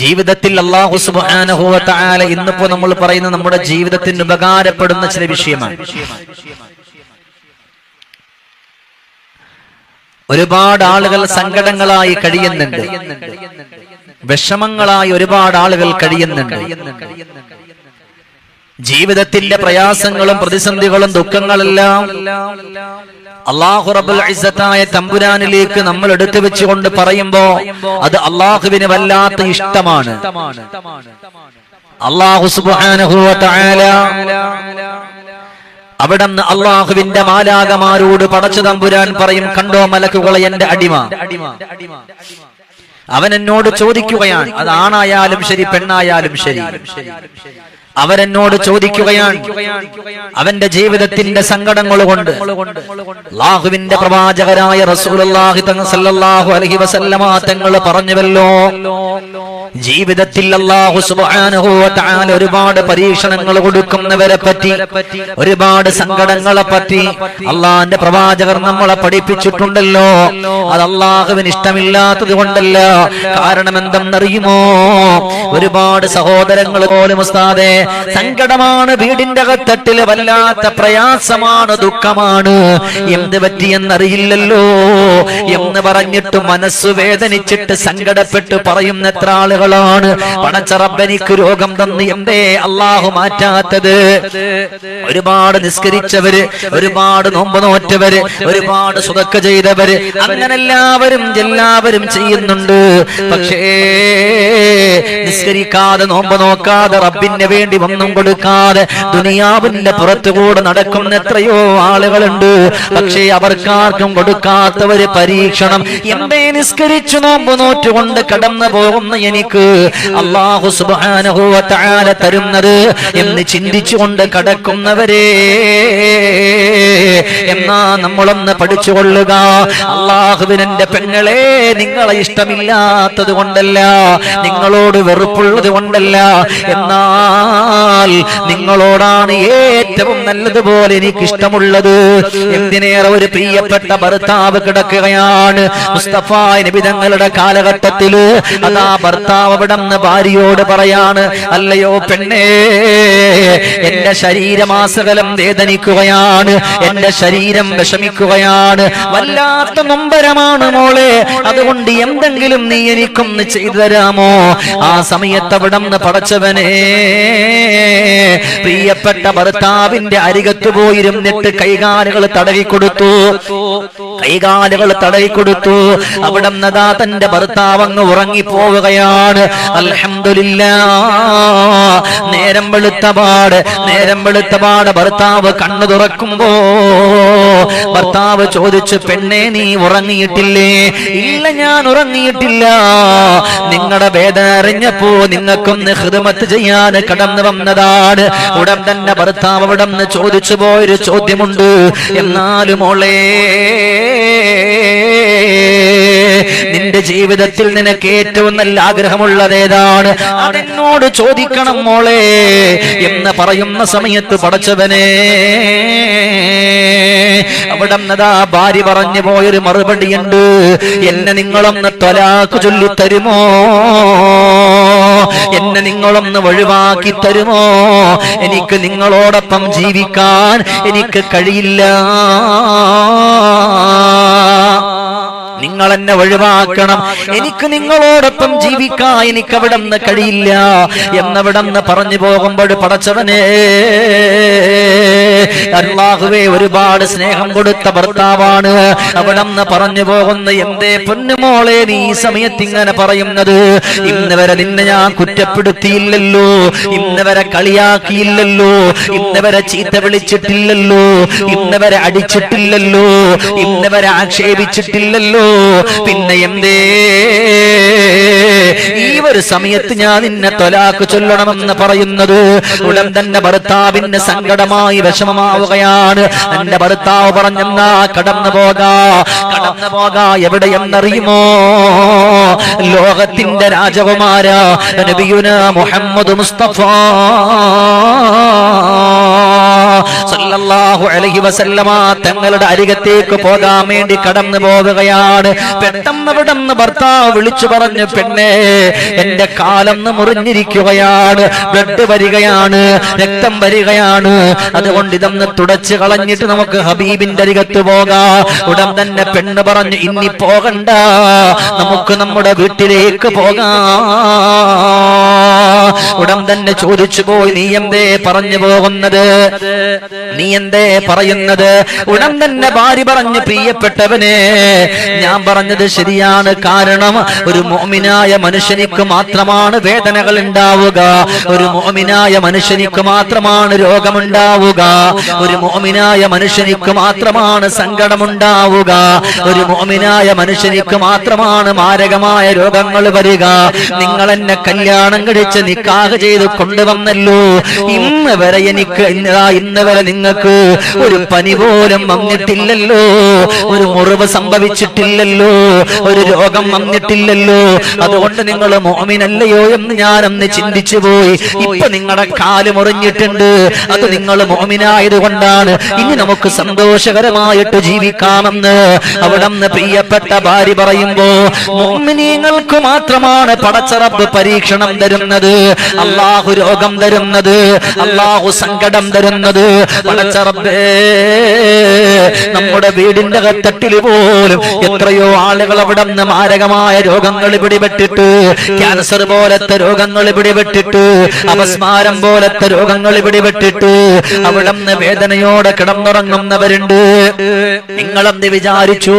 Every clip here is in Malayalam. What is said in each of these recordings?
ജീവിതത്തിൽ അള്ളാഹു തആല ഇന്നിപ്പോ നമ്മൾ പറയുന്ന നമ്മുടെ ജീവിതത്തിന് ഉപകാരപ്പെടുന്ന ചില വിഷയമാണ്. ഒരുപാട് ആളുകൾ സങ്കടങ്ങളായി കഴിയുന്നുണ്ട്. വിഷമങ്ങളായി ഒരുപാട് ആളുകൾ കഴിയുന്നുണ്ട്. ജീവിതത്തിന്റെ പ്രയാസങ്ങളും പ്രതിസന്ധികളും ദുഃഖങ്ങളെല്ലാം അള്ളാഹു റബുൽ ഇസ്സത്തായ തമ്പുരാനിലേക്ക് നമ്മൾ എടുത്തു വെച്ചുകൊണ്ട് പറയുമ്പോ അത് അള്ളാഹുവിന് വല്ലാത്ത ഇഷ്ടമാണ്. അള്ളാഹു സുബ്ഹാനഹു അവിടെ നിന്ന് അള്ളാഹുവിന്റെ മാലാകമാരോട് പടച്ചു തമ്പുരാൻ പറയും കണ്ടോ മലക്കുകളെ എന്റെ അടിമ അടിമ. അവൻ എന്നോട് ചോദിക്കുകയാണ്. അത് ആണായാലും ശരി പെണ്ണായാലും ശരി. അവരെന്നോട് ചോദിക്കുകയാണ്. അവന്റെ ജീവിതത്തിന്റെ സങ്കടങ്ങൾ കൊണ്ട് ലാഹുവിന്റെ പ്രവാചകരായ തങ്ങൾ വസല്ലമ തങ്ങൾ പറഞ്ഞുവല്ലോ. ജീവിതത്തിൽ അള്ളാഹു തആല ഒരുപാട് പരീക്ഷണങ്ങൾ കൊടുക്കുന്നവരെ പറ്റി ഒരുപാട് സങ്കടങ്ങളെ പറ്റി അള്ളാഹിന്റെ പ്രവാചകർ നമ്മളെ പഠിപ്പിച്ചിട്ടുണ്ടല്ലോ. അത് അള്ളാഹുവിന് ഇഷ്ടമില്ലാത്തത് കൊണ്ടല്ല. കാരണം എന്തെന്നറിയുമോ? ഒരുപാട് സഹോദരങ്ങൾ പോലും ഉസ്താദെ സങ്കടമാണ് വീടിന്റെ അകത്തട്ടിൽ വല്ലാത്ത പ്രയാസമാണ് ദുഃഖമാണ്. എന്ത് പറ്റിയെന്നറിയില്ലല്ലോ എന്ന് പറഞ്ഞിട്ട് മനസ്സു വേദനിച്ചിട്ട് സങ്കടപ്പെട്ട് പറയുന്ന എത്ര ആളുകളാണ്. പണച്ചറബനിക്ക് രോഗം തന്ന് എന്തേ അള്ളാഹു മാറ്റാത്തത്. ഒരുപാട് നിസ്കരിച്ചവര് ഒരുപാട് നോമ്പ് നോറ്റവര് ഒരുപാട് സുതക്ക ചെയ്തവര്. അങ്ങനെ എല്ലാവരും എല്ലാവരും ചെയ്യുന്നുണ്ട്. പക്ഷേ നിസ്കരിക്കാതെ നോമ്പ് നോക്കാതെ റബ്ബിന് വേണ്ടി ഒന്നും കൊടുക്കാതെ ദുനിയാവിന്റെ പുറത്തുകൂടെ നടക്കുന്ന എത്രയോ ആളുകളുണ്ട്. പക്ഷേ അവർക്കാർക്കും കൊടുക്കാത്തവര് പരീക്ഷണം. എന്തേ നിസ്കരിച്ചു നോമ്പ് നോറ്റുകൊണ്ട് കടന്നു പോകുന്ന എനിക്ക് അള്ളാഹു സുബ്ഹാനഹു വ തആല തരുന്നത് എന്ന് ചിന്തിച്ചുകൊണ്ട് കടക്കുന്നവരെ. എന്നാ നമ്മളൊന്ന് പഠിച്ചുകൊള്ളുക. അള്ളാഹുവിനെന്റെ പെങ്ങളെ നിങ്ങളെ ഇഷ്ടമില്ലാത്തത് കൊണ്ടല്ല നിങ്ങളോട് വെറുപ്പുള്ളത് കൊണ്ടല്ല. എന്നാൽ നിങ്ങളോടാണ് ഏറ്റവും നല്ലതുപോലെ എനിക്ക് ഇഷ്ടമുള്ളത് എന്തിനേറെ ഒരു പ്രിയപ്പെട്ട ഭർത്താവ് കിടക്കുകയാണ് മുസ്തഫ നബിതങ്ങളുടെ കാലഘട്ടത്തിൽ. അതാ ഭർത്താവ് അവിടെ നിന്ന് ഭാര്യയോട് പറയാണ് അല്ലയോ പെണ്ണേ എന്റെ ശരീരമാസകലം വേദനിക്കുകയാണ് എന്റെ ശരീരം വിഷമിക്കുകയാണ് വല്ലാത്ത നൊമ്പരമാണ് മോളെ അതുകൊണ്ട് എന്തെങ്കിലും നീ എനിക്കൊന്ന് ചെയ്തു തരാമോ? ആ സമയത്ത് അവിടെ നിന്ന് പടച്ചവനെ പ്രിയപ്പെട്ട ഭർത്താവിന്റെ അരികത്ത് പോയിരുന്നിട്ട് കൈകാലുകൾ തടവി കൊടുത്തു കൈകാലുകൾ തടവി കൊടുത്തു അവിടെ നദാ തന്റെ ഭർത്താവ് അങ്ങ് ഉറങ്ങിപ്പോവുകയാണ്. അൽഹംദുലില്ല നേരം വെളുത്തപാട് നേരം വെളുത്തപാട് ഭർത്താവ് കണ്ണു തുറക്കുമ്പോ ഭർത്താവ് ചോദിച്ചു പെണ്ണെ നീ ഉറങ്ങിയിട്ടില്ലേ? ഇല്ല ഞാൻ ഉറങ്ങിയിട്ടില്ല. നിങ്ങളുടെ വേദന അറിഞ്ഞപ്പോ നിങ്ങൾക്കൊന്ന് ഹൃദമത്ത് ചെയ്യാൻ കടന്നു വന്നതാണ്. ഉടൻ തന്നെ ഭർത്താവ് അവിടെ നിന്ന് ചോദിച്ചു പോയൊരു ചോദ്യമുണ്ട്. എന്നാലും മോളേ നിന്റെ ജീവിതത്തിൽ നിനക്ക് ഏറ്റവും നല്ല ആഗ്രഹമുള്ളത് ഏതാണ്? അതെന്നോട് ചോദിക്കണം മോളെ എന്ന് പറയുന്ന സമയത്ത് പടച്ചവനെ അവിടെ നിന്നതാ ഭാര്യ പറഞ്ഞു പോയൊരു മറുപടിയുണ്ട്. എന്നെ നിങ്ങളൊന്ന് തൊലാക്ക് ചൊല്ലി തരുമോ എന്നെ നിങ്ങളൊന്ന് ഒഴിവാക്കി തരുമോ എനിക്ക് നിങ്ങളോടൊപ്പം ജീവിക്കാൻ എനിക്ക് കഴിയില്ല. നിങ്ങൾ എന്നെ ഒഴിവാക്കണം. എനിക്ക് നിങ്ങളോടൊപ്പം ജീവിക്കാൻ എനിക്ക് അവിടെ നിന്ന് കഴിയില്ല. എന്നവിടെ നിന്ന് പറഞ്ഞു പോകുമ്പോൾ പടച്ചവനെ അള്ളാഹുവേ ഒരുപാട് സ്നേഹം കൊടുത്ത ഭർത്താവാണ്. അവിടെ നിന്ന് പറഞ്ഞു പോകുന്ന എന്തേ പൊന്നുമോളെ നീ ഈ സമയത്ത് ഇങ്ങനെ പറയുന്നത്. ഇന്ന് വരെ നിന്നെ ഞാൻ കുറ്റപ്പെടുത്തിയില്ലല്ലോ. ഇന്ന് വരെ കളിയാക്കിയില്ലല്ലോ. ഇന്ന് വരെ ചീത്ത വിളിച്ചിട്ടില്ലല്ലോ. ഇന്ന് വരെ അടിച്ചിട്ടില്ലല്ലോ. ഇന്ന് വരെ ആക്ഷേപിച്ചിട്ടില്ലല്ലോ. പിന്നെ എന്തേ? ഈ ഒരു സമയത്ത് ഞാൻ നിന്നെ തൊലാക്ക് ചൊല്ലണമെന്ന് പറയുന്നത് ഉടൻ തന്നെ ഭർത്താവിന് സങ്കടമായി വിഷമമാവുകയാണ്. എന്റെ ഭർത്താവ് പറഞ്ഞെന്നാ കടന്നു പോകാ കടന്നു പോകാ എവിടെയെന്നറിയുമോ ലോകത്തിന്റെ രാജകുമാര നബിയുന മുഹമ്മദ് മുസ്തഫ. സല്ലല്ലാഹു അലൈഹി വസല്ലമ തങ്ങളുടെ അരികത്തേക്ക് പോകാൻ വേണ്ടി കടന്നു പോവുകയാണ്. പെട്ടെന്ന് അവിടെ ഭർത്താവ് വിളിച്ചു പറഞ്ഞു പെണ്ണെ എന്റെ കാലം മുറിഞ്ഞിരിക്കുകയാണ്. ബ്ലഡ് വരികയാണ് രക്തം വരികയാണ്. അതുകൊണ്ട് ഇതൊന്ന് തുടച്ച് കളഞ്ഞിട്ട് നമുക്ക് ഹബീബിന്റെ അരികത്ത് പോകാം. ഉടൻ തന്നെ പെണ്ണ് പറഞ്ഞു ഇനി പോകണ്ട. നമുക്ക് നമ്മുടെ വീട്ടിലേക്ക് പോകാം. ഉടൻ തന്നെ ചോദിച്ചു പോയി നീ എന്തേ പറഞ്ഞു പോകുന്നത്? നീ എന്തേ പറയുന്നത്? ഉടൻ തന്നെ ഭാര്യ പറഞ്ഞു പ്രിയപ്പെട്ടവനെ ഞാൻ പറഞ്ഞത് ശരിയാണ്. കാരണം ഒരു മോമിനായ മനുഷ്യനിക്ക് മാത്രമാണ് വേദനകൾ ഉണ്ടാവുക. ഒരു മോമിനായ മനുഷ്യനിക്ക് മാത്രമാണ് രോഗമുണ്ടാവുക. ഒരു മോമിനായ മനുഷ്യനിക്ക് മാത്രമാണ് സങ്കടമുണ്ടാവുക. ഒരു മോമിനായ മനുഷ്യനിക്ക് മാത്രമാണ് മാരകമായ രോഗങ്ങൾ വരിക. നിങ്ങൾ എന്നെ കല്യാണം കഴിച്ച് നിക്കാഹ് ചെയ്ത് കൊണ്ടുവന്നല്ലോ. ഇന്ന് വരെ എനിക്ക് ഇന്ന് വരെ നിങ്ങൾക്ക് ഒരു പനി പോലും വന്നിട്ടില്ലല്ലോ. ഒരു മുറിവ് സംഭവിച്ചിട്ടില്ലല്ലോ. ഒരു രോഗം വന്നിട്ടില്ലല്ലോ. അതുകൊണ്ട് നിങ്ങൾ മോമിനല്ലയോ എന്ന് ഞാൻ അന്ന് ചിന്തിച്ചു പോയി. ഇപ്പൊ നിങ്ങളുടെ കാൽ മുറിഞ്ഞിട്ടുണ്ട്. അത് നിങ്ങൾ മോമിനായത് കൊണ്ടാണ് ഇനി നമുക്ക് സന്തോഷകരമായിട്ട് ജീവിക്കാമെന്ന് അവിടെ നിന്ന് പ്രിയപ്പെട്ട ഭാര്യ പറയുമ്പോ മോമിനീങ്ങൾക്ക് മാത്രമാണ് പടച്ചറപ്പ് പരീക്ഷണം തരുന്നത്. അള്ളാഹു രോഗം തരുന്നത് അള്ളാഹു സങ്കടം തരുന്നത്. പടച്ചറബേ നമ്മുടെ വീടിന്റെ തട്ടിൽ പോലും എത്രയോ ആളുകൾ അവിടെ നിന്ന് മാരകമായ രോഗങ്ങൾ പിടിപെട്ടിട്ട് ക്യാൻസർ പോലത്തെ രോഗങ്ങൾ പിടിപെട്ടിട്ട് അപസ്മാരം പോലത്തെ രോഗങ്ങൾ പിടിപെട്ടിട്ട് അവിടെ നിന്ന് വേദനയോടെ കിടന്നുറങ്ങുന്നവരുണ്ട്. നിങ്ങളെന്ത് വിചാരിച്ചു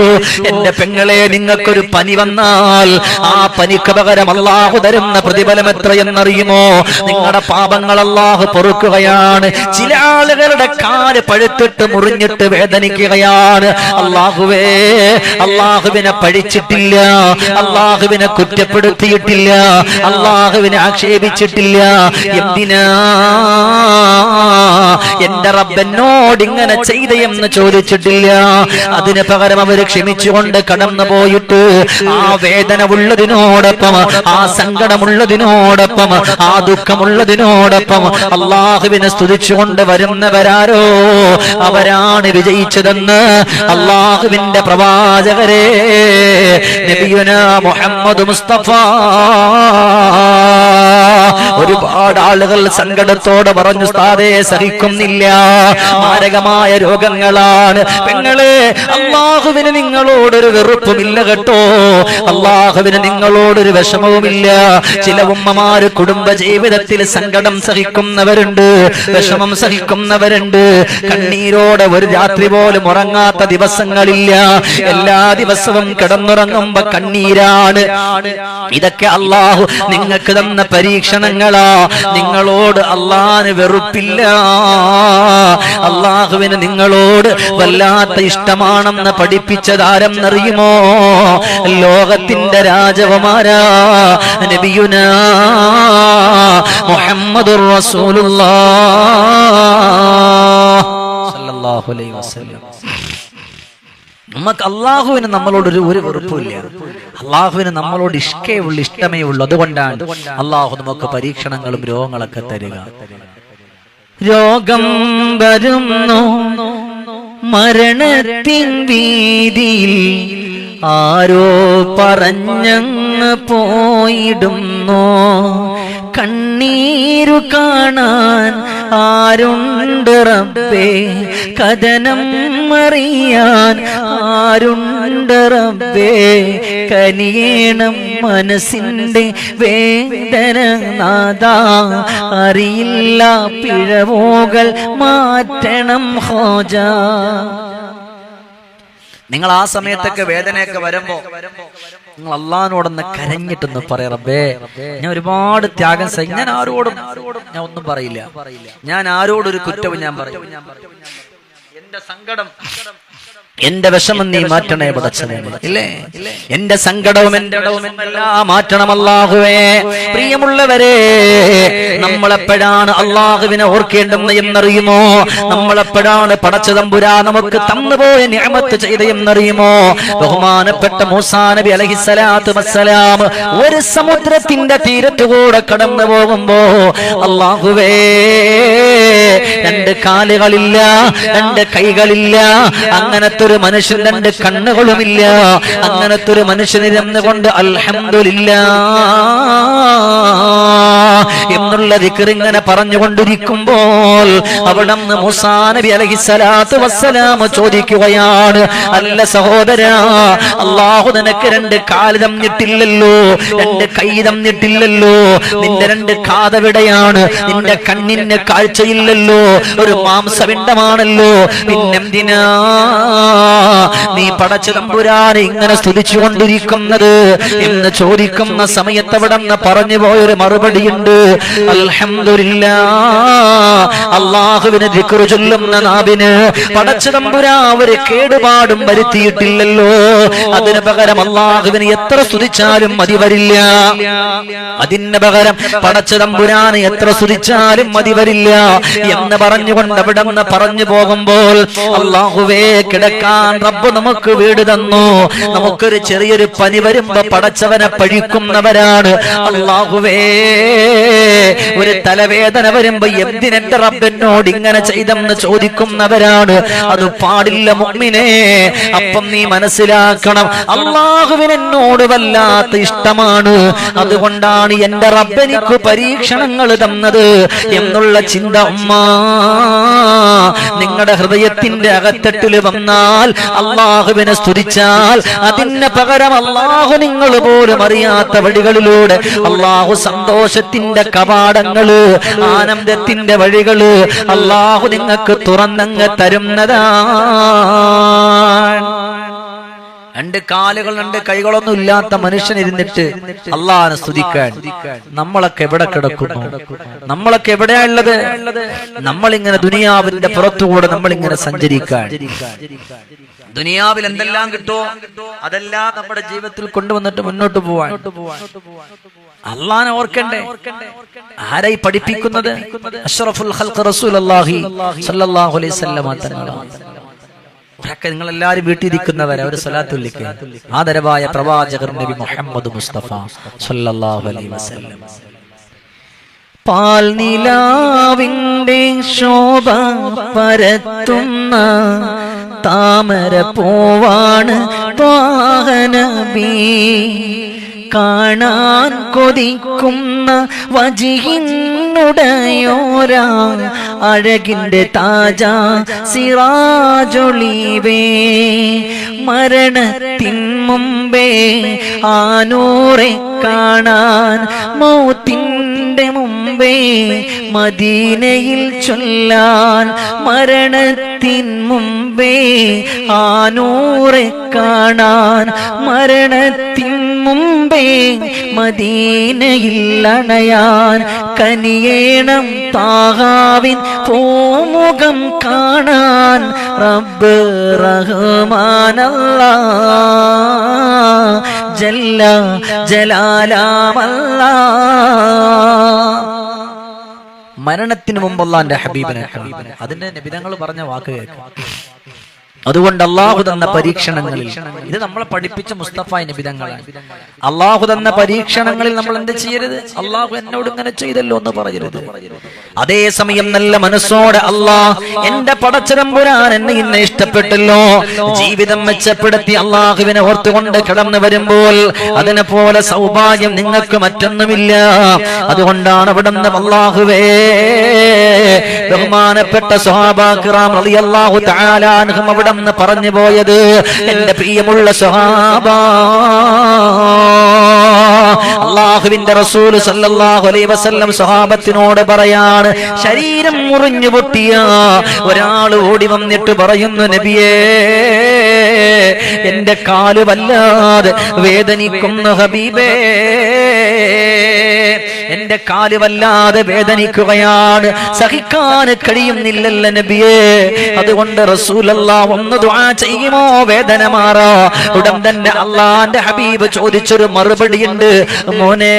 എന്റെ പെങ്ങളെ നിങ്ങൾക്കൊരു പനി വന്നാൽ ആ പനിക്ക് പകരം അള്ളാഹു തരുന്ന പ്രതിഫലം എത്രയെന്നറിയുമോ നിങ്ങളുടെ പാപങ്ങൾ അള്ളാഹു പൊറുക്കുകയാണ്. ചില ആളുകളുടെ കാൽ പഴുത്തിട്ട് മുറിഞ്ഞിട്ട് വേദനിക്കുകയാണ്. അള്ളാഹുവേ അള്ളാഹുവിനെ പഴിച്ചിട്ടില്ല അള്ളാഹുവിനെ കുറ്റപ്പെടുത്തിയിട്ടില്ല. അള്ളാഹുവിനെ ആക്ഷേപിച്ചിട്ടില്ല. എന്തിനാ? എന്റെ റബ്ബനോട് ഇങ്ങനെ ചെയ്ത എന്ന് ചോദിച്ചിട്ടില്ല. അതിന് പകരം അവർ ക്ഷമിച്ചുകൊണ്ട് കടന്നു പോയിട്ട് ആ വേദന ഉള്ളതിനോടൊപ്പം ആ സങ്കടമുള്ളതിനോടൊപ്പം ആ ദുഃഖമുള്ളതിനോടൊപ്പം അള്ളാഹുവിനെ സ്തുതിച്ചുകൊണ്ട് വരുന്നവരാരോ? അവരാണ് വിജയിച്ചതെന്ന് അള്ളാഹുവിന്റെ പ്രവാചകരെ നബിയുന മുഹമ്മദ് മുസ്തഫ. ഒരുപാട് ആളുകൾ സങ്കടത്തോടെ പറഞ്ഞു സ്ഥാതെ സഹിക്കുന്നില്ല. മാരകമായ രോഗങ്ങളാണ്. പെങ്ങളെ അള്ളാഹുവിന് നിങ്ങളോടൊരു വെറുപ്പുമില്ല കേട്ടോ. അള്ളാഹുവിന് നിങ്ങളോടൊരു വിഷമവുമില്ല. ചില ഉമ്മമാര് കുടുംബ ജീവിതത്തിൽ സങ്കടം സഹിക്കുന്നവരുണ്ട് വിഷമം സഹിക്കുന്നവരുണ്ട്. കണ്ണീരോടെ ഒരു രാത്രി പോലും ഉറങ്ങാത്ത ദിവസങ്ങളില്ല. എല്ലാ ദിവസവും കിടന്നുറങ്ങുമ്പോ കണ്ണീരാണ്. ഇതൊക്കെ അള്ളാഹു നിങ്ങൾക്ക് തന്ന പരീക്ഷണങ്ങളാ നിങ്ങളോട് അള്ളാന് വെറുപ്പില്ല. അള്ളാഹുവിന് നിങ്ങളോട് വല്ലാത്ത ഇഷ്ടമാണെന്ന് പഠിപ്പിച്ചതാരെന്നറിയുമോ? ലോകത്തിന്റെ രാജവമാരാ നബിയുന മുഹമ്മദ് സല്ലല്ലാഹു അലൈഹി വസല്ലം. നമുക്ക് അള്ളാഹുവിന് നമ്മളോട് ഒരു വെറുപ്പില്ല അള്ളാഹുവിന് നമ്മളോട് ഇഷ്ടേ ഉള്ളു ഇഷ്ടമേ ഉള്ളൂ അതുകൊണ്ടാണ് അള്ളാഹു നമുക്ക് പരീക്ഷണങ്ങളും രോഗങ്ങളൊക്കെ തരിക. രോഗം വരുന്നു മരണത്തിൻ വീതിയിൽ ആരോ പറഞ്ഞങ്ങ് പോയിടുന്നു. കണ്ണീരു കാണാൻ ആരുണ്ട് റബ്ബേ? കഥനം അറിയാൻ ആരുണ്ട് റബ്ബേ? കനിയേണം മനസ്സിന്റെ വേദന നാദാ. അറിയില്ല പിഴവുകൾ മാറ്റണം ഹോജ നിങ്ങൾ ആ സമയത്തൊക്കെ വേദനയൊക്കെ വരുമ്പോ നിങ്ങൾ അള്ളഹാനോടൊന്ന് കരഞ്ഞിട്ടൊന്ന് പറയ റബ്ബേ. ഞാൻ ഒരുപാട് ത്യാഗം സഹി ഞാൻ ആരോടും ഞാൻ ഒന്നും പറയില്ല. ഞാൻ ആരോടൊരു കുറ്റവും ഞാൻ പറയും എന്റെ സങ്കടം എന്റെ വിഷമം നീ മാറ്റണേ പടച്ചനെ. ഇല്ലേ? എന്റെ സങ്കടവും എന്റെ മാറ്റണം അല്ലാഹുവേ. പ്രിയമുള്ളവരെ നമ്മളെപ്പോഴാണ് അള്ളാഹുവിനെ ഓർക്കേണ്ടെന്ന് എന്നറിയുമോ? നമ്മളെപ്പോഴാണ് പടച്ച തമ്പുരാ നമുക്ക് തന്നുപോയ നിയമത്ത് ചെയ്ത എന്നറിയുമോ? ബഹുമാനപ്പെട്ട മൂസാ നബി അലഹിസലാത്തു വസ്സലാം ഒരു സമുദ്രത്തിന്റെ തീരത്തുകൂടെ കടന്നു പോകുമ്പോ അള്ളാഹുവേ രണ്ട് കാലുകളില്ല രണ്ട് കൈകളില്ല അങ്ങനത്തെ ഒരു മനുഷ്യൻ രണ്ട് കണ്ണുകളുമില്ല. അങ്ങനത്തൊരു ഒരു അൽഹമില്ല എന്നുള്ള ഇങ്ങനെ പറഞ്ഞുകൊണ്ടിരിക്കുമ്പോൾ അവിടെ നിന്ന് അലഹി നബി വസ്സലാമ വസ്സലാം ചോദിക്കുകയാണ് അല്ല സഹോദര അള്ളാഹു നിനക്ക് രണ്ട് കാൽ തന്നിട്ടില്ലല്ലോ രണ്ട് കൈ തന്നിട്ടില്ലല്ലോ നിന്റെ രണ്ട് കാതവിടെയാണ് നിന്റെ കണ്ണിന് കാഴ്ചയില്ലല്ലോ ഒരു മാംസവിണ്ടമാണല്ലോ പിന്നെന്തിനാ നീ പടച്ചു തമ്പുരാനെ ഇങ്ങനെ സ്തുതിച്ചു കൊണ്ടിരിക്കുന്നത് എന്ന് ചോദിക്കുന്ന സമയത്ത് അവിടെ നിന്ന് പറഞ്ഞു പോയൊരു മറുപടിയുണ്ട്. അൽഹംദുലില്ല ചൊല്ലുന്ന നാവിന് പടച്ചതമ്പുരാ ഒരു കേടുപാടും വരുത്തിയിട്ടില്ലല്ലോ. അതിന് പകരം അള്ളാഹുവിന് എത്ര സ്തുതിച്ചാലും മതി വരില്ല. അതിന് പകരം പടച്ചതമ്പുരാനെ എത്ര സ്തുതിച്ചാലും മതി വരില്ല. എന്ന് പറഞ്ഞുകൊണ്ട് അവിടെ നിന്ന് പറഞ്ഞു പോകുമ്പോൾ അള്ളാഹുവേ കിടക്കാൻ റബ്ബ് നമുക്ക് വീട് തന്നു. നമുക്കൊരു ചെറിയൊരു പനി വരുമ്പോ പടച്ചവനെ പഴിക്കുന്നവരാണ്. അള്ളാഹുവേ ഒരു തലവേദന വരുമ്പോ എന്തിനെന്റെ റബ്ബിനോട് ഇങ്ങനെ ചെയ്തെന്ന് ചോദിക്കുന്നവരാണ്? അത് പാടില്ല മുഅ്മിനേ. അപ്പം നീ മനസ്സിലാക്കണം അള്ളാഹുവിനോട് വല്ലാത്ത ഇഷ്ടമാണ്. അതുകൊണ്ടാണ് എന്റെ റബ്ബെനിക്ക് പരീക്ഷണങ്ങൾ തന്നത് എന്നുള്ള ചിന്ത ഉമ്മ. നിങ്ങളുടെ ഹൃദയത്തിന്റെ അകത്തട്ടിൽ വന്നാൽ അള്ളാഹുവിനെ സ്തുതിച്ചാൽ അതിന് പകരം അള്ളാഹു നിങ്ങൾ പോലും അറിയാത്ത വഴികളിലൂടെ അള്ളാഹു സന്തോഷത്തിന്റെ കവാടങ്ങൾ ആനന്ദത്തിന്റെ വഴികൾ അള്ളാഹു നിങ്ങൾക്ക് തുറന്നങ്ങ് തരുന്നതാണ് രണ്ട് കാലുകൾ രണ്ട് കൈകളൊന്നും ഇല്ലാത്ത മനുഷ്യൻ ഇരുന്നിട്ട് അള്ളാഹനെ സ്തുതിക്കാൻ നമ്മളൊക്കെ എവിടെ കിടക്കുന്നു? നമ്മളൊക്കെ എവിടെയാ ഉള്ളത്? നമ്മളിങ്ങനെ ദുനിയാവിന്റെ പുറത്തുകൂടെ നമ്മളിങ്ങനെ സഞ്ചരിക്കാൻ. ദുനിയാവിൽ എന്തെല്ലാം കിട്ടുമോ അതെല്ലാം നമ്മുടെ ജീവിതത്തിൽ കൊണ്ടുവന്നിട്ട് മുന്നോട്ട് പോവാൻ. അള്ളാനെ ഓർക്കണ്ടേ? ആരായി പഠിപ്പിക്കുന്നത്? അഷ്റഫുൽ റസൂൽ റസൂലുള്ളാഹി സ്വല്ലല്ലാഹു അലൈഹി വസല്ലമ തങ്ങളാണ് അവരൊക്കെ നിങ്ങൾ എല്ലാവരും വീട്ടിലിരിക്കുന്നവരെ ഒരു സ്വലാത്തുല്ലിക്ക് ആദരവായ പ്രവാചകർ നബി മുഹമ്മദ് മുസ്തഫ സല്ലല്ലാഹു അലൈഹി വസല്ലം. പാൽ നിലാവിന്റെ ശോഭ പരത്തുന്ന താമര പോവാണ് വാഹനബി കാണാൻ കൊതിക്കുന്ന വജിഹിന്നുടയോരാ അഴകിന്റെ താജ സിറാജൊളിവേ. മരണത്തിൻ മുമ്പേ ആനൂറെ കാണാൻ മൗത്തിന്റെ മുമ്പേ മദീനയിൽ ചൊല്ലാൻ മരണത്തിൻ മുമ്പേ ആനൂറെ കാണാൻ മരണത്തിൻ മുമ്പേ മദീനയിൽ അണയാൻ കനിയേണം താഹാവിൻ പോമുഖം കാണാൻ റബ്ബ് റഹ്മാനല്ല. ജല്ല ജലാലാമല്ല മരണത്തിന് മുമ്പ് എന്റെ ഹബീബിനെ. അതിന്റെ നബിതങ്ങൾ പറഞ്ഞ വാക്ക് കേൾക്കാം അതുകൊണ്ട് അള്ളാഹു തന്ന പരീക്ഷണങ്ങളിൽ ഇത് നമ്മളെ പഠിപ്പിച്ച മുസ്തഫ നിബിതങ്ങളാണ്. അള്ളാഹു തന്ന പരീക്ഷണങ്ങളിൽ നമ്മൾ എന്ത് ചെയ്യരുത്? അള്ളാഹു എന്നോട് ഇങ്ങനെ ചെയ്തല്ലോ എന്ന് പറയരുത് അതേ സമയം നല്ല മനസ്സോടെ അള്ളാഹ് എന്റെ പടച്ചരമ്പുരാൻ എന്നെ ഇന്ന് ഇഷ്ടപ്പെട്ടല്ലോ. ജീവിതം മെച്ചപ്പെടുത്തി അള്ളാഹുവിനെ ഓർത്തുകൊണ്ട് കടന്നു വരുമ്പോൾ അതിനെ പോലെ സൗഭാഗ്യം നിങ്ങൾക്ക് മറ്റൊന്നുമില്ല. അതുകൊണ്ടാണ് അവിടെ നിന്ന് അള്ളാഹുവേ ബഹുമാനപ്പെട്ട സ്വഹാബാക്കിറാം റളിയല്ലാഹു തആല അൻഹും അവിടെ നിന്ന് പറഞ്ഞു പോയത് എന്റെ പ്രിയമുള്ള സ്വഹാബ. അള്ളാഹുവിന്റെ റസൂൽ സല്ലല്ലാഹു അലൈഹി വസല്ലം സ്വഹാബത്തിനോട് പറയാണ് ശരീരം മുറിഞ്ഞു പൊട്ടിയ ഒരാൾ ഓടി വന്നിട്ട് പറയുന്നു നബിയേ എന്റെ കാൽ വല്ലാതെ വേദനിക്കുന്നു ഹബീബേ. എന്റെ കാൽ വല്ലാതെ വേദനിക്കുകയാണ്. സഹിക്കാൻ കഴിയുന്നില്ലല്ല നബിയേ. അതുകൊണ്ട് റസൂലല്ല ഒന്ന് ദുആ ചെയ്യുമോ? വേദന മാറാ. ഉടൻ തന്നെ അള്ളാന്റെ ഹബീബ് ചോദിച്ചൊരു മറുപടി ഉണ്ട് മോനെ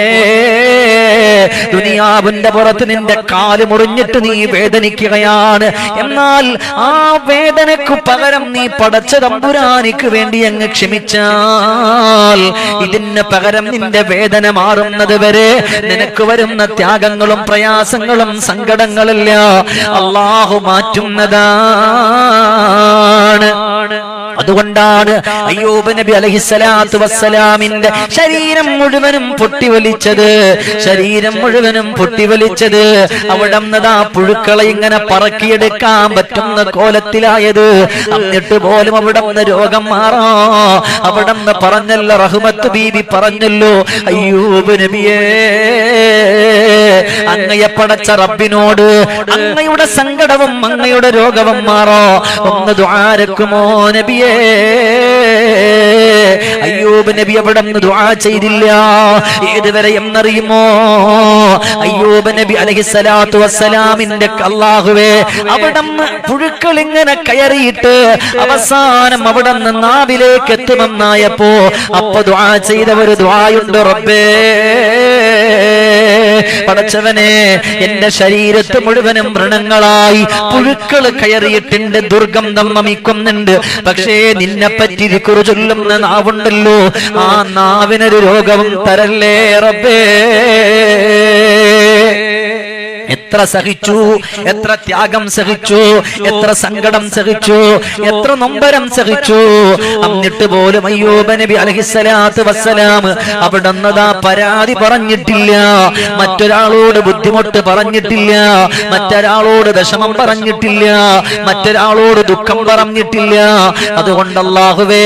ദുനിയാവിന്റെ പുറത്ത് നിന്റെ കാൽ മുറിഞ്ഞിട്ട് നീ വേദനിക്കുകയാണ്. എന്നാൽ ആ വേദനക്ക് പകരം നീ പടച്ച തമ്പുരാനിക്ക് വേണ്ടി അങ്ങ് ക്ഷമിച്ചാൽ ഇതിന് പകരം നിന്റെ വേദന മാറുന്നത് വരെ നിനക്ക് വരുന്ന ത്യാഗങ്ങളും പ്രയാസങ്ങളും സങ്കടങ്ങളല്ല. അള്ളാഹു മാറ്റുന്നതാണ്. അതുകൊണ്ടാണ് അയ്യൂബ് നബി അലഹിസ്സലാത്തു വസ്സലാമിന്റെ ശരീരം മുഴുവനും പൊട്ടിവലിച്ചത്. ശരീരം മുഴുവനും പൊട്ടിവലിച്ചത്. അവിടെ നിന്നതാ പുഴുക്കളെ ഇങ്ങനെ പറക്കിയെടുക്കാൻ പറ്റുന്ന കോലത്തിലായത്. എന്നിട്ട് പോലും അവിടെ നിന്ന് രോഗം മാറാ. അവിടെ നിന്ന് പറഞ്ഞല്ലോ റഹ്മത്ത് ബീബി പറഞ്ഞല്ലോ അയ്യൂബ് നബിയേ അങ്ങയെ പടച്ച റബ്ബിനോട് അങ്ങയുടെ സങ്കടവും അങ്ങയുടെ രോഗവും മാറോ. ഒന്ന് ദ്വാരക്കുമോ നബിയേ? അയ്യൂബ് നബി അവിടെ നിന്ന് ദുആ ചെയ്തില്ല. ഏതുവരെ എന്നറിയുമോ? അയ്യൂബ് നബി അലഹിസ്സലാത്തു വസ്സലാമിന്റെ അല്ലാഹുവേ അവിടെ പുഴുക്കൾ ഇങ്ങനെ കയറിയിട്ട് അവസാനം അവിടെ നിന്ന് നാവിലേക്ക് എത്തുമെന്നായപ്പോ അപ്പൊ ദുആ ചെയ്ത ഒരു ദുആയുണ്ട് റബ്ബേ. പടച്ചവനെ എന്റെ ശരീരത്ത് മുഴുവനും വ്രണങ്ങളായി പുഴുക്കൾ കയറിയിട്ടുണ്ട് ദുർഗം വമിക്കുന്നുണ്ട്. പക്ഷേ നിന്നെ പറ്റി കുറി ചൊല്ലുന്ന നാവുണ്ടല്ലോ. ആ നാവിനൊരു രോഗവും തരല്ലേ റബ്ബേ? എത്ര സഹിച്ചു? എത്ര ത്യാഗം സഹിച്ചു? എത്ര സങ്കടം സഹിച്ചു? എത്ര നൊമ്പരം സഹിച്ചു? എന്നിട്ട് പോലും അയ്യൂബ നബി അലഹിസലാത്ത് വസ്സലാം അവിടെ പരാതി പറഞ്ഞിട്ടില്ല. മറ്റൊരാളോട് ബുദ്ധിമുട്ട് പറഞ്ഞിട്ടില്ല. മറ്റൊരാളോട് വിഷമം പറഞ്ഞിട്ടില്ല. മറ്റൊരാളോട് ദുഃഖം പറഞ്ഞിട്ടില്ല. അതുകൊണ്ട് അല്ലാഹുവേ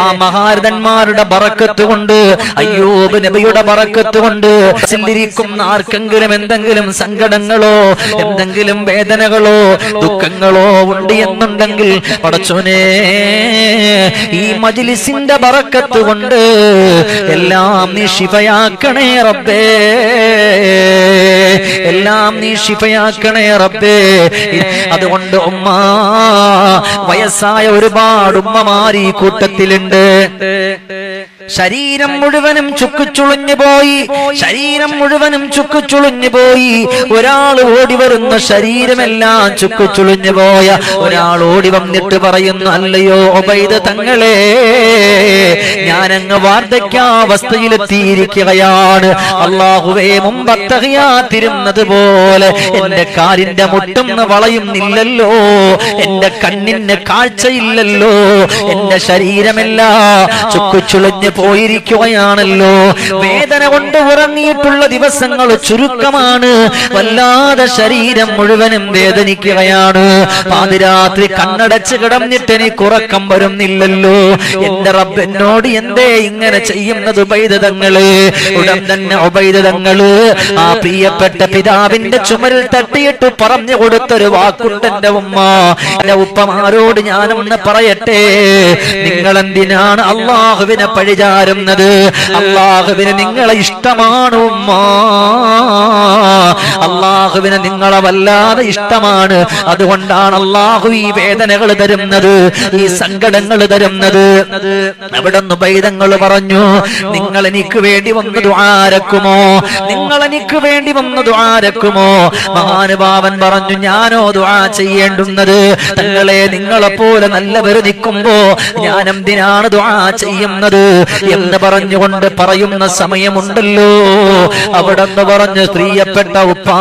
ആ മഹാരഥന്മാരുടെ പറക്കത്ത് കൊണ്ട് അയ്യൂബ് നബിയുടെ പറക്കത്ത് കൊണ്ട് ചിന്തിരിക്കുന്ന ആർക്കെങ്കിലും എന്തെങ്കിലും സങ്കടങ്ങളോ എന്തെങ്കിലും വേദനകളോ ദുഃഖങ്ങളോ ഉണ്ട് എന്നുണ്ടെങ്കിൽ പടച്ചോനെ ഈ മജിലിസിന്റെ പറക്കത്ത് കൊണ്ട് എല്ലാം നീ റബ്ബേ. എല്ലാം നീ ശിഫയാക്കണേ റബ്ബേ. അതുകൊണ്ട് ഉമ്മ വയസ്സായ ഒരുപാട് ഉമ്മമാർ ഈ കൂട്ടത്തിലുണ്ട്. ശരീരം മുഴുവനും ചുക്കുചുളിഞ്ഞു പോയി. ശരീരം മുഴുവനും ചുക്കുചുളിഞ്ഞു പോയി. ഒരാൾ ഓടി വരുന്ന ശരീരമെല്ലാം ചുക്കുചുളിഞ്ഞു പോയ ഒരാൾ ഓടി വന്നിട്ട് പറയുന്നു അല്ലയോ ഒബൈദ തങ്ങളെ ഞാനങ്ങ് വാർദ്ധക്യാവസ്ഥയിലെത്തിയിരിക്കുകയാണ്. അള്ളാഹുവേ മുമ്പത്തകയാത്തിരുന്നത് പോലെ എന്റെ കാലിന്റെ മുട്ടുന്ന വളയുന്നില്ലല്ലോ. എന്റെ കണ്ണിന് കാഴ്ചയില്ലല്ലോ. എന്റെ ശരീരമെല്ലാം ചുക്കുചുളിഞ്ഞു പോയിരിക്കുകയാണല്ലോ. വേദന കൊണ്ട് ഉറങ്ങിയിട്ടുള്ള ദിവസങ്ങൾ ചുരുക്കമാണ്. വല്ലാതെ ശരീരം മുഴുവനും വേദനിക്കുകയാണ്. പാതിരാത്രി കണ്ണടച്ച് കിടന്നിട്ട് എനിക്ക് ഉറക്കം വരുന്നില്ലല്ലോ. എന്റെ റബ്ബ് എന്തേ ഇങ്ങനെ ചെയ്യുന്നത് ഉപൈതങ്ങൾ ഉടൻ തന്നെ ഉപൈതങ്ങൾ ആ പ്രിയപ്പെട്ട പിതാവിന്റെ ചുമരിൽ തട്ടിയിട്ട് പറഞ്ഞു കൊടുത്തൊരു വാക്കുണ്ട് എന്റെ ഉമ്മ. എന്റെ ഉപ്പമാരോട് ഞാനൊന്ന് പറയട്ടെ. നിങ്ങൾ എന്തിനാണ് അള്ളാഹുവിനെ പഴിചാരുന്നത് അള്ളാഹുവിന് നിങ്ങളെ ഇഷ്ടമാണ് ഉമ്മ. അള്ളാഹുവിന് നിങ്ങളെ വല്ലാതെ ഇഷ്ടമാണ്. അതുകൊണ്ടാണ് അള്ളാഹു ഈ വേദനകൾ തരുന്നത് ഈ സങ്കടങ്ങൾ തരുന്നത്. അവിടെ ബൈതങ്ങൾ പറഞ്ഞു നിങ്ങൾ എനിക്ക് വേണ്ടി വന്ന് ദ്വാരക്കുമോ നിങ്ങൾ എനിക്ക് വേണ്ടി വന്ന് ദ്വാരക്കുമോ മഹാനുഭാവൻ പറഞ്ഞു ഞാനോ ദ്വാ ചെയ്യേണ്ടുന്നത്? തങ്ങളെ നിങ്ങളെപ്പോലെ നല്ലവർ നിൽക്കുമ്പോ ഞാൻ എന്തിനാണ് ദ്വാ ചെയ്യുന്നത്? എന്ന് പറഞ്ഞുകൊണ്ട് പറയുന്ന സമയമുണ്ടല്ലോ. അവിടെ നിന്ന് പറഞ്ഞു സ്ത്രീയപ്പെട്ട ഉപ്പാ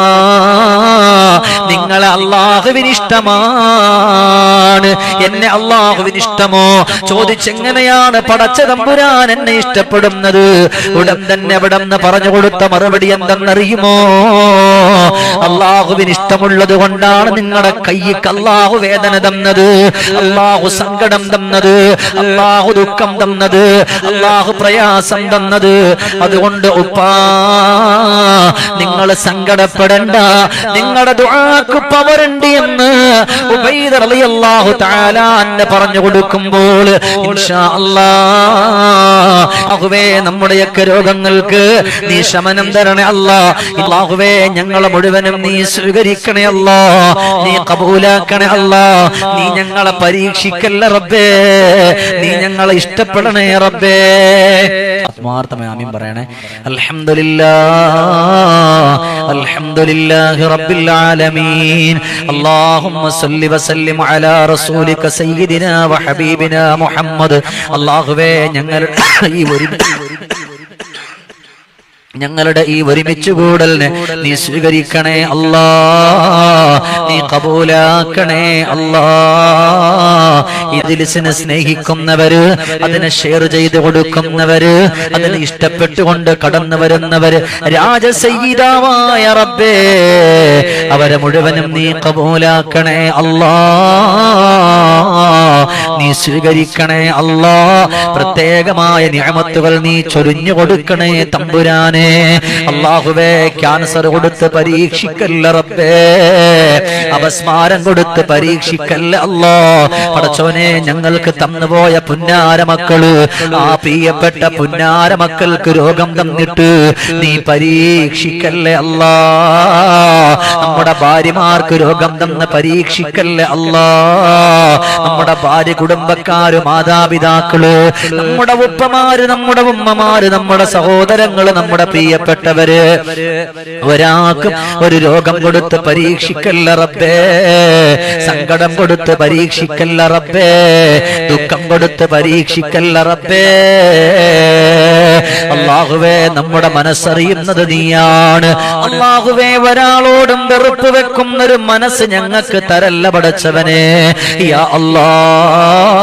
നിങ്ങളെ അള്ളാഹുവിന് ഇഷ്ടമാണ് എന്നെ അള്ളാഹുവിന് ഇഷ്ടമോ ചോദിച്ചെങ്ങനെയാണ് പടച്ച തമ്പുരാൻ എന്നെ ഇഷ്ടപ്പെടുന്നത്? ഉടൻ തന്നെ അവിടെ നിന്ന് പറഞ്ഞു കൊടുത്ത മറുപടി എന്തെന്നറിയുമോ? അള്ളാഹുവിന് ഇഷ്ടമുള്ളത് കൊണ്ടാണ് നിങ്ങളുടെ കൈ അള്ളാഹു വേദന തന്നത്. അള്ളാഹു സങ്കടം തന്നത്. അള്ളാഹു ദുഃഖം തന്നത്. അള്ളാഹു പ്രയാസം തന്നത്. അതുകൊണ്ട് ഉപ്പാ നിങ്ങൾ സങ്കടപ്പെടണ്ട. നിങ്ങളുടെ ദുആക്ക് പവറുണ്ട് എന്ന് ഉബൈദ റളിയല്ലാഹു തആല അന്നെ പറഞ്ഞു കൊടുക്കുമ്പോൾ ഇൻഷാ അല്ലാഹുവേ നമ്മുടെയൊക്കെ രോഗങ്ങൾക്ക് നീ ശമനം തരണേ അല്ലാ. അല്ലാഹുവേ ഞങ്ങളെ മുഴുവനും നീ സ്വീകരിക്കണേ അല്ലാ. നീ കബൂലാക്കണേ അല്ലാ. നീ ഞങ്ങളെ പരീക്ഷിക്കല്ല റബ്ബേ. നീ ഞങ്ങളെ ഇഷ്ടപ്പെടണേ റബ്ബേ. ആത്മാർത്ഥമായി പറയണേ. അൽഹംദുലില്ലാ അൽഹംദുലില്ലാഹി റബ്ബിൽ ആലമീൻ. അല്ലാഹുമ്മ സല്ലി അലാ റസൂലിക സയ്യിദിനാ മുഹമ്മദ്. അല്ലാഹുവേ ഞങ്ങൾ ഈ ഒരു ഞങ്ങളുടെ ഈ ഒരുമിച്ച് കൂടലിന് നീ സ്വീകരിക്കണേ അല്ലാ. നീ കബൂലാക്കണേ അല്ലാ. ഇതിലിസിനെ സ്നേഹിക്കുന്നവര് അതിനെ ഷെയർ ചെയ്ത് കൊടുക്കുന്നവര് അതിനെ ഇഷ്ടപ്പെട്ടുകൊണ്ട് കടന്നു വരുന്നവര് രാജസൈതാവായ റബ്ബേ അവരെ മുഴുവനും നീ കബൂലാക്കണേ അല്ലാ. സ്വീകരിക്കണേ അല്ലാ. പ്രത്യേകമായ നിയമത്തുകൾ നീ ചൊരിഞ്ഞു കൊടുക്കണേ തമ്പുരാനെ. അള്ളാഹുവേ ക്യാൻസർ കൊടുത്ത് പരീക്ഷിക്കല്ല റബ്ബേ. അപസ്മാരം കൊടുത്ത് പരീക്ഷിക്കല്ല അല്ലോ. പടച്ചോനെ ഞങ്ങൾക്ക് തന്നുപോയ പുന്നാര മക്കൾ ആ പ്രിയപ്പെട്ട പുന്നാര മക്കൾക്ക് രോഗം തന്നിട്ട് നീ പരീക്ഷിക്കല്ലേ അല്ലാ. നമ്മുടെ ഭാര്യമാർക്ക് രോഗം തന്ന് പരീക്ഷിക്കല്ലേ അല്ലാ. നമ്മുടെ ഭാര്യ കുടുംബക്കാര് മാതാപിതാക്കൾ നമ്മുടെ ഉപ്പമാര് നമ്മുടെ ഉമ്മമാര് നമ്മുടെ സഹോദരങ്ങൾ നമ്മുടെ പ്രിയപ്പെട്ടവര് ഒരാൾക്കും ഒരു രോഗം കൊടുത്ത് പരീക്ഷിക്കല്ല റബ്ബേ. സങ്കടം കൊടുത്ത് പരീക്ഷിക്കല്ല റബ്ബേ. ദുഃഖം കൊടുത്ത് പരീക്ഷിക്കല്ല റബ്ബേ. അള്ളാഹുവേ നമ്മുടെ മനസ്സറിയുന്നത് നീയാണ്. അള്ളാഹുവേ ഒരാളോടും വെറുപ്പ് വെക്കുന്ന ഒരു മനസ്സ് ഞങ്ങൾക്ക് തരല്ല പടച്ചവനെ. യാ അല്ലാ.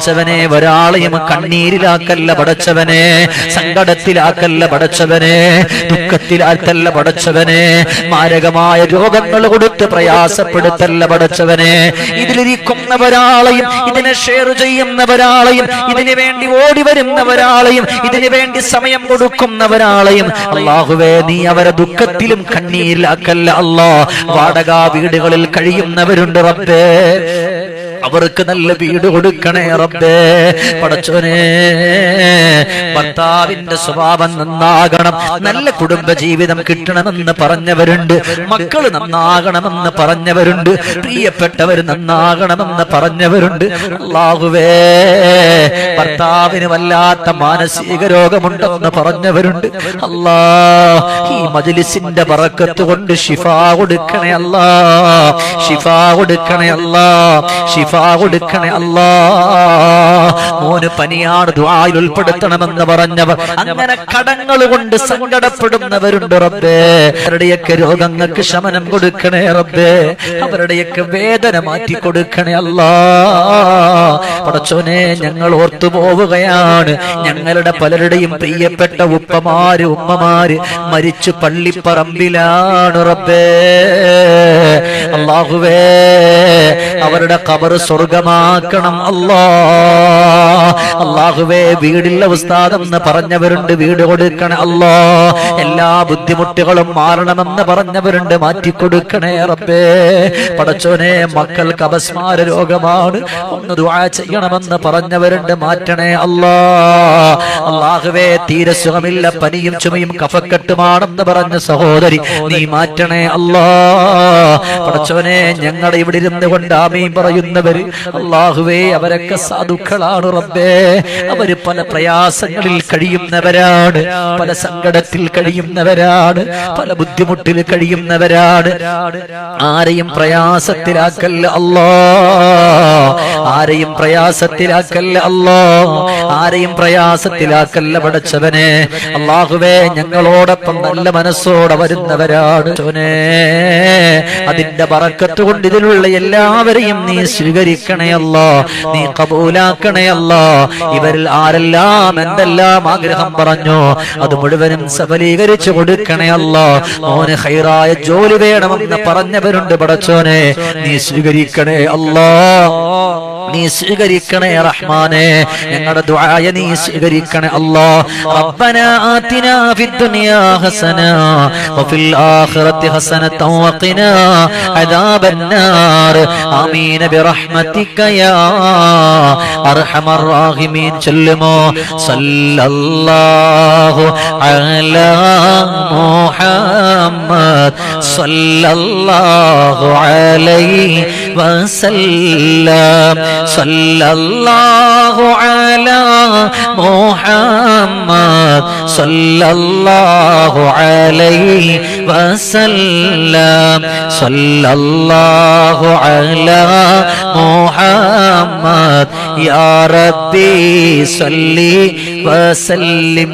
പടച്ചവനെ ഒരാളെയും കണ്ണീരിലാക്കല്ല പടച്ചവനെ സങ്കടത്തിലാക്കല്ല പടച്ചവനെ ദുഃഖത്തിലാക്കല്ല പടച്ചവനെ മാരകമായ രോഗങ്ങൾ കൊടുത്ത് പ്രയാസപ്പെടുത്തല്ല പടച്ചവനെ. ഇതിലിരിക്കുന്നവരാളെയും ഇതിനെ ഷെയർ ചെയ്യുന്നവരാളെയും ഇതിനു വേണ്ടി ഓടി വരുന്നവരാളെയും ഇതിനു വേണ്ടി സമയം കൊടുക്കുന്നവരാളെയും അള്ളാഹുവേ നീ അവരെ ദുഃഖത്തിലും കണ്ണീരിലാക്കല്ല അല്ലാ. വാടക വീടുകളിൽ കഴിയുന്നവരുണ്ട് റബ്ബേ. അവർക്ക് നല്ല വീട് കൊടുക്കണേ റബ്ബേ. പടച്ചോനെ ഭർത്താവിന്റെ സ്വഭാവം നന്നാകണം. നല്ല കുടുംബ ജീവിതം കിട്ടണമെന്ന് പറഞ്ഞവരുണ്ട്. മക്കൾ നന്നാകണമെന്ന് പറഞ്ഞവരുണ്ട്. പ്രിയപ്പെട്ടവർ നന്നാകണമെന്ന് പറഞ്ഞവരുണ്ട്. അള്ളാഹുവേ ഭർത്താവിന് വല്ലാത്ത മാനസിക രോഗമുണ്ടെന്ന് പറഞ്ഞവരുണ്ട്. അല്ലാ ഈ മജിലിസിന്റെ പറക്കത്ത് കൊണ്ട് ഷിഫ കൊടുക്കണേ അല്ലാ. ഷിഫ കൊടുക്കണേ അല്ലാ. ഷിഫ കൊടുക്കണേ അല്ലാ മോന് പനിയാണ് ദുആയിൽ ഉൾപ്പെടുത്തണമെന്ന് പറഞ്ഞവർ അങ്ങനെ കടങ്ങൾ കൊണ്ട് സങ്കടപ്പെടുന്നവരുണ്ട് റബ്ബേ. അവരുടെയൊക്കെ രോഗങ്ങൾക്ക് ശമനം കൊടുക്കണേ റബ്ബേ. അവരുടെയൊക്കെ വേദന മാറ്റി കൊടുക്കണേ അല്ലാ. പടച്ചോനെ ഞങ്ങൾ ഓർത്തു പോവുകയാണ്. ഞങ്ങളുടെ പലരുടെയും പ്രിയപ്പെട്ട ഉപ്പമാര് ഉമ്മമാര് മരിച്ചു പള്ളിപ്പറമ്പിലാണ് റബ്ബേ. അള്ളാഹുവേ അവരുടെ കബർ സ്വർഗമാക്കണം അല്ലോ. അള്ളാഹുവേ വീടില്ല ഉസ്താദെന്ന് പറഞ്ഞവരുണ്ട് വീട് കൊടുക്കണേ അല്ലോ. എല്ലാ ബുദ്ധിമുട്ടുകളും മാറണമെന്ന് പറഞ്ഞവരുണ്ട് മാറ്റിക്കൊടുക്കണേ റബ്ബേ. പടച്ചോനെ മക്കൾക്ക് അപസ്മാര രോഗമാണ്. ഒന്ന് ദുആ ചെയ്യണമെന്ന് പറഞ്ഞവരുണ്ട് മാറ്റണേ അല്ലോ. അള്ളാഹുവേ തീരെ സുഖമില്ല പനിയും ചുമയും കഫക്കെട്ടുമാണെന്ന് പറഞ്ഞ സഹോദരി നീ മാറ്റണേ അല്ലോ. പടച്ചോനെ ഞങ്ങളെ ഇവിടെ ഇരുന്ന് കൊണ്ട് ആമീൻ അള്ളാഹുവേ അവരൊക്കെ സാധുക്കളാണ് റബ്ബേ. അവർ പല പ്രയാസങ്ങളിൽ കഴിയുന്നവരാണ്. പല സങ്കടത്തിൽ കഴിയുന്നവരാണ്. പല ബുദ്ധിമുട്ടിൽ കഴിയുന്നവരാണ്. ആരെയും പ്രയാസത്തിലാക്കല്ല അല്ലോ. ആരെയും പ്രയാസത്തിലാക്കല്ല അല്ലോ. ആരെയും പ്രയാസത്തിലാക്കല്ല പടച്ചവനെ. അള്ളാഹുവേ ഞങ്ങളോടൊപ്പം നല്ല മനസ്സോടെ വരുന്നവരാണ് അതിന്റെ പറക്കത്തുകൊണ്ട് ഇതിലുള്ള എല്ലാവരെയും നീ സ്വീകരിക്കണയല്ലോ. നീ കബൂലാക്കണയല്ലോ. ഇവരിൽ ആരെല്ലാം എന്തെല്ലാം ആഗ്രഹം പറഞ്ഞു അത് മുഴുവനും സഫലീകരിച്ചു കൊടുക്കണയല്ലോ. മോന് ഹൈറായ ജോലി വേണമെന്ന് പറഞ്ഞവരുണ്ട് പടച്ചോനെ. നീ സ്വീകരിക്കണേ അല്ലോ നീ സ്വീകരിക്കണേ റഹ്മാനെ. ഞങ്ങളുടെ ദുആയ നീ സ്വീകരിക്കണേ അല്ലാ. റബ്ബനാ ആതിനാ ഫിദ്ദുനിയാ ഹസന വഫിൽ ആഖിറതി ഹസനത വഖിനാ അദാബന്നാർ. ആമീൻ ബിറഹ്മതിക യാ അർഹമർ റാഹിമീൻ ചൊല്ലുമോ? സല്ലല്ലാഹു അലാ മുഹമ്മദ് സല്ലല്ലാഹു അലൈഹി വസല്ലം. സല്ലല്ലാഹു അലാ മുഹമ്മദ് സല്ലല്ലാഹു അലൈഹി വസല്ലം. സല്ലല്ലാഹു അലാ മുഹമ്മദ്. യാ റബ്ബി സല്ലി വസല്ലിം.